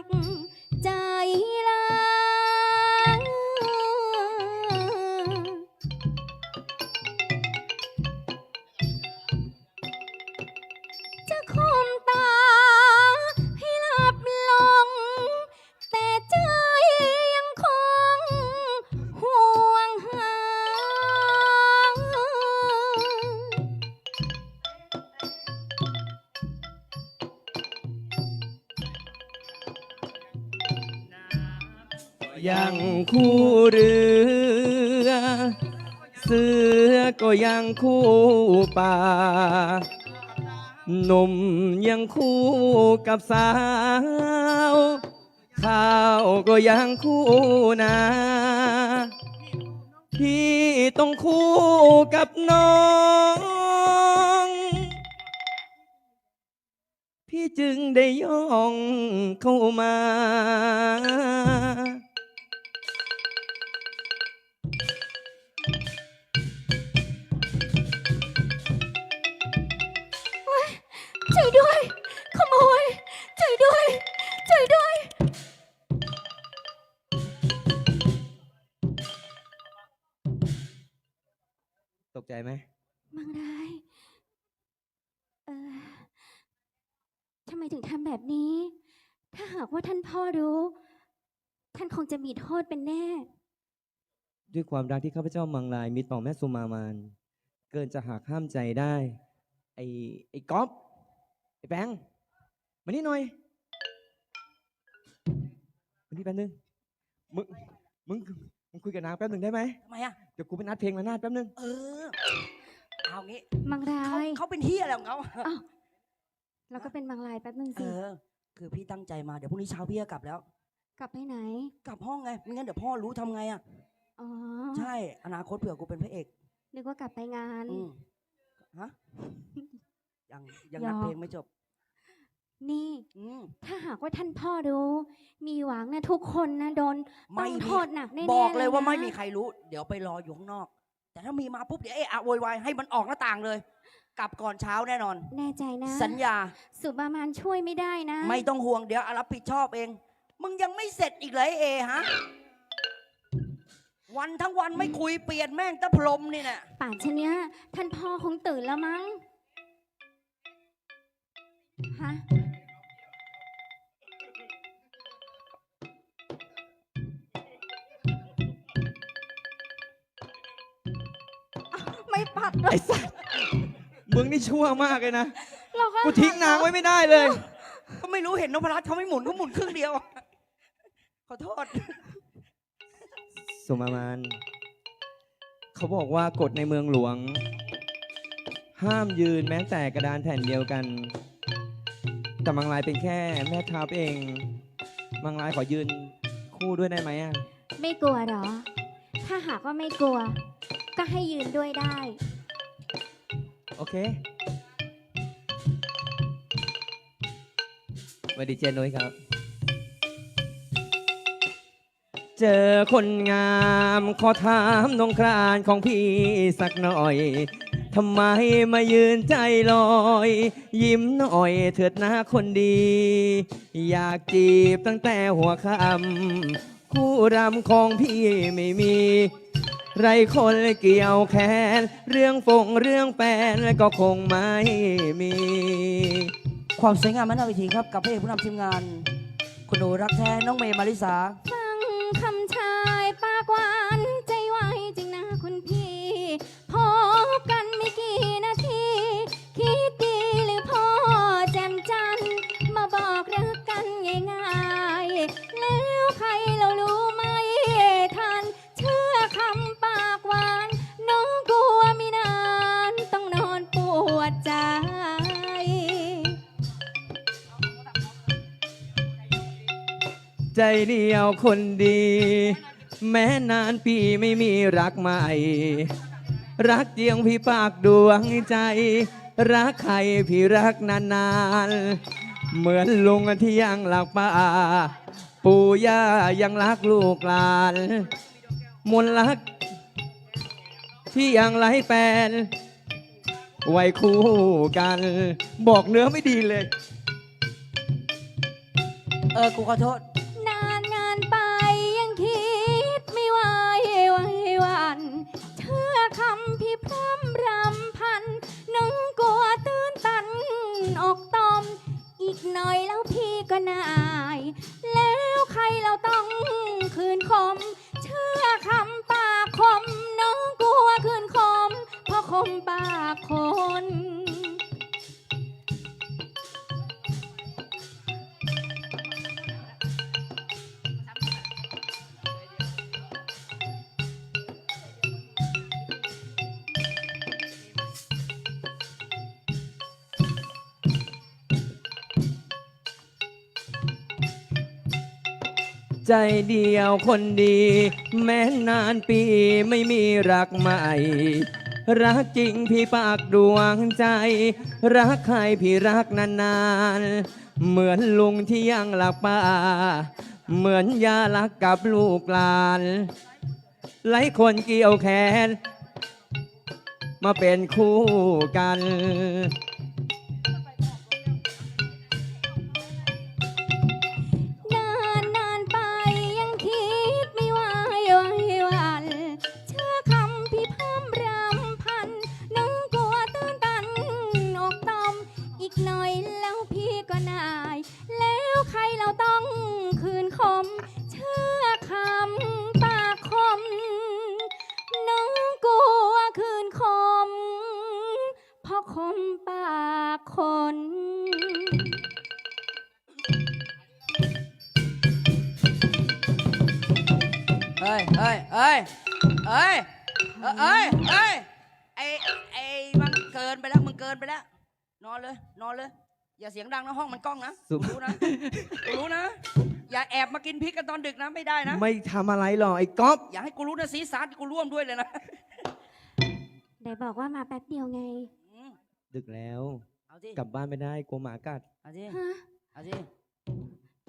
ورحمة ยังคู่เรือ เสือก็ยังคู่ป่าหนุ่มยังคู่กับสาว ข้าวก็ยังคู่นาพี่ต้องคู่กับน้อง พี่จึงได้ย่องเข้ามา ตกใจไหมมังราย เออทำไมถึงทำแบบนี้ ถ้าหากว่าท่านพ่อรู้ ท่านคงจะมีโทษเป็นแน่ ด้วยความรักที่ข้าพเจ้ามังลายมิตรปองแม่สุมามาน เกินจะหักห้ามใจได้ ไอ้ไอ้ก๊อฟไอ้แบงค์มานี่หน่อยมานี่แป๊บนึงมึงมึง มึงคุยกับนางแป๊บนึงได้ไหมทำไมอะ เดี๋ยวกูไปนัดเพลงระนาดแป๊บนึงเออ เอางี้มังราเขายเขาเป็นที่อะไรของเขาอ้าวเราก็เป็นมังรายแป๊บนึงเอสิ อ คือพี่ตั้งใจมาเดี๋ยวพรุ่งนี้เช้าพี่ก็กลับแล้ว กลับไปไหน กลับห้องไงไม่งั้นเดี๋ยวพ่อรู้ทำไงอะ อ๋อ ใช่ อนาคตเผื่อกูเป็นพระเอก นึกว่ากลับไปงาน อืมฮะ ยังยังหยนัอกดเพลงไม่จบ นี่ อืม ถ้าหากว่าท่านพ่อรู้ มีหวังนะทุกคนนะโดนต้ไม่องมี โทษหนักแน่ๆบอกเลยว่านะไม่มีใครรู้ เดี๋ยวไปรออยู่ข้างนอก แต่ถ้ามีมาปุ๊บเดี๋ยวเอะอะโวยวายให้มันออกหน้าต่างเลย กลับก่อนเช้าแน่นอน แน่ใจนะสัญญาสุบามานช่วยไม่ได้นะไม่ต้องห่วงเดี๋ยวอารับผิดชอบเอง มึงยังไม่เสร็จอีกเลยไอ้เอฮะ วันทั้งวันไม่คุยเปลี่ยนแม่งตะพรมนี่น่ะป่านชะเนี้ยท่านพ่อคงตื่นแล้วมั้ง ฮะไม่ปัดไอ้สัสมึงนี่ชั่วมากเลยนะ เราก็กูทิ้งนางไว้ไม่ได้เลย ก็ไม่รู้เห็นนพรัตน์เขาไม่หมุนเขาหมุนครึ่งเดียว ขอโทษสุมามานเขาบอกว่ากฎในเมืองหลวง ห้ามยืนแม้แต่กระดานแผ่นเดียวกัน แต่มังลายเป็นแค่แม่ทัพเอง มังลายขอยืนคู่ด้วยได้ไหมอะ ไม่กลัวเหรอ ถ้าหากว่าไม่กลัว ก็ให้ยืนด้วยได้ โอเคสวัสดีเจนุ้ยครับ เจอคนงามขอถามนงครานของพี่สักหน่อย ทำไมมายืนใจลอย ยิ้มหน่อยเถิดนะคนดี อยากจีบตั้งแต่หัวค่ำคู่รำของพี่ไม่มี ไรคนเกี่ยวแขน เรื่องฟงเรื่องแฟนก็คงไม่มี ความสวยงามมันนาวิธีครับ กับพระเอกผู้นำทีมงาน คุณหนูรักแท้น้องเมย์มาริสา ฟังคำชายปากหว ดใจ ใจเดียวคนดี แม้นานปีไม่มีรักใหม่ รักเดียงพี่ปากดวงใจ รักใครพี่รักนานๆ เหมือนลุงที่ยังหลักป่า ปู่ย่ายังรักลูกหลาน มนรักที่ยังไร้แฟน ไว้คู่กัน บอกเนื้อไม่ดีเลย เออ กูขอโทษ ใจเดียวคนดี แม้นานปีไม่มีรักใหม่ รักจริงพี่ปากดวงใจ รักใครพี่รักนานๆ เหมือนลุงที่ยังหลักป่า เหมือนยาลักกับลูกหลานหลายคนเกี่ยวแขน มาเป็นคู่กัน กหน่อยแล้วพี่ก็นาย แล้วใครเราต้องคืนคม เชื่อคำปากคม น้องกลัวคืนคม เพราะคมปากคนเฮ้ยเฮ้ยเฮ้ยเฮ้ยเอ้ยเอ้ยเอ้ยไอ้ไอ้มันเกินไปแล้วมึงเกินไปแล้ว นอนเลย นอนเลย อย่าเสียงดังนะห้องมันกล้องนะสุกูรู้นะกูรู้นะ อย่าแอบมากินพริกกันตอนดึกนะไม่ได้นะ ไม่ทำอะไรหรอกไอ้ก๊อฟอย่าให้กูรู้นะซีซาร์กูร่วมด้วยเลยนะไหนบอกว่ามาแป๊บเดียวไง อืมดึกแล้วเอาสิกลับบ้านไม่ได้กลัวหมากัด เอาสิฮะ เอาสิ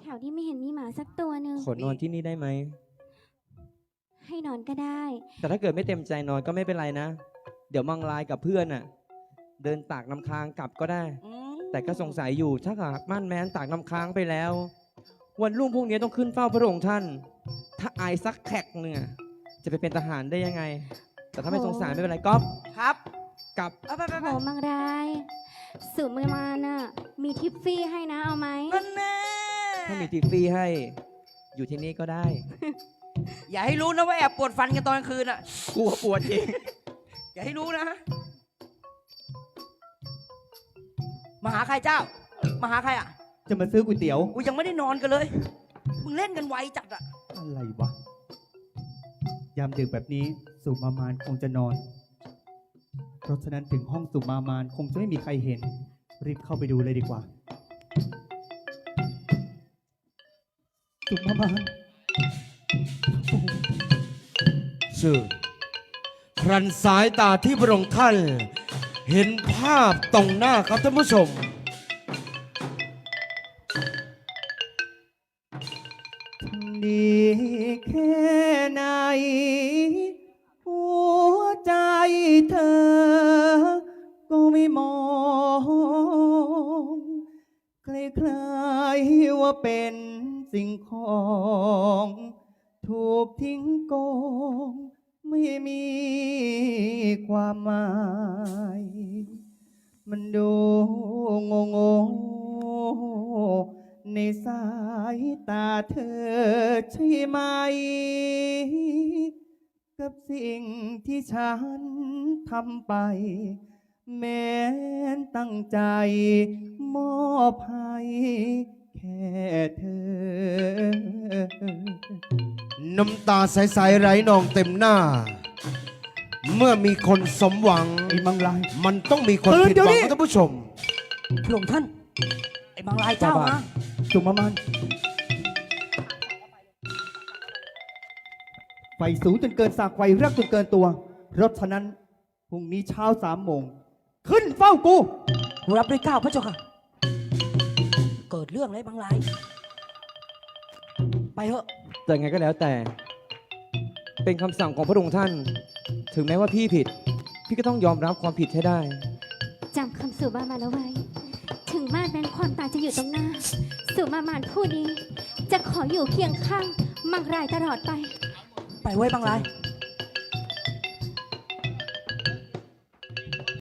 แถวนี้ไม่เห็นมีหมาสักตัวหนึ่งขอนอนที่นี่ได้ไหม ให้นอนก็ได้ แต่ถ้าเกิดไม่เต็มใจนอนก็ไม่เป็นไรนะ เดี๋ยวมังลายกับเพื่อนน่ะ เดินตากน้ำค้างกลับก็ได้ อืมแต่ก็สงสัยอยู่ถ้าหากม่านแม้นตากน้ำค้างไปแล้ว วันรุ่งพวกนี้ต้องขึ้นเฝ้าพระองค์ท่าน ถ้าอายสักแขกหนึ่งอะจะไปเป็นทหารได้ยังไง แต่ถ้าไม่สงสารไม่เป็นไรก๊อฟครับกลับ เอาไปไปไปโหมังราย สุมือมาน่ะมีทิปฟรี่ให้นะเอาไหมมันแน่ถ้ามีทีฟรีให้ อยู่ที่นี่ก็ได้ อย่าให้รู้นะว่าแอบปวดฟันกันตอนกลางคืนอะ กลัวปวดเองอย่าให้รู้นะ มาหาใครเจ้า มาหาใครอะ จะมาซื้อก๋วยเตี๋ยว กูยังไม่ได้นอนกันเลย มึงเล่นกันไวจัดอะ อะไรวะ ยามดึกแบบนี้สุมามานคงจะนอน เพราะฉะนั้นถึงห้องสุมามานคงจะไม่มีใครเห็น รีบเข้าไปดูเลยดีกว่า สุมามานชื่อครันสายตาที่พระองค์ท่าน เห็นภาพตรงหน้าครับท่านผู้ชม ดีแค่ไหน หัวใจเธอ ก็ไม่มอง คล้ายๆว่าเป็นสิ่งของ ถูกทิ้งกอง ไม่มีความหมาย มันดูงงๆในสายตาเธอใช่ไหม กับสิ่งที่ฉันทำไป แม้นตั้งใจมอบให้ แค่เธอ น้ำตาใสๆไหลนองเต็มหน้า เมื่อมีคนสมหวัง ไอ้มังลาย มันต้องมีคนตื่นผิดเดี๋ยวหวังนี้ ครับท่านผู้ชม พระองค์ท่าน ไอ้บางรายเจ้าบ้ามา จุมมามันไฟสูงจนเกินสากไฟรักจนเกินตัว เพราะฉะนั้นพรุ่งนี้เช้าสามโมง ขึ้นเฝ้ากู รับด้วยเก้าพระเจ้าค่ะ เกิดเรื่องเลยบางราย ไปเถอะ แต่ไงก็แล้วแต่ เป็นคำสั่งของพระองค์ท่าน ถึงแม้ว่าพี่ผิด พี่ก็ต้องยอมรับความผิดให้ได้ จำคำสุมามานเอาไว้ ถึงมาดแม้นความตายจะอยู่ตรงหน้า สุมามานผู้นี้ จะขออยู่เคียงข้างมังรายตลอดไป ไปไว้บางรายจ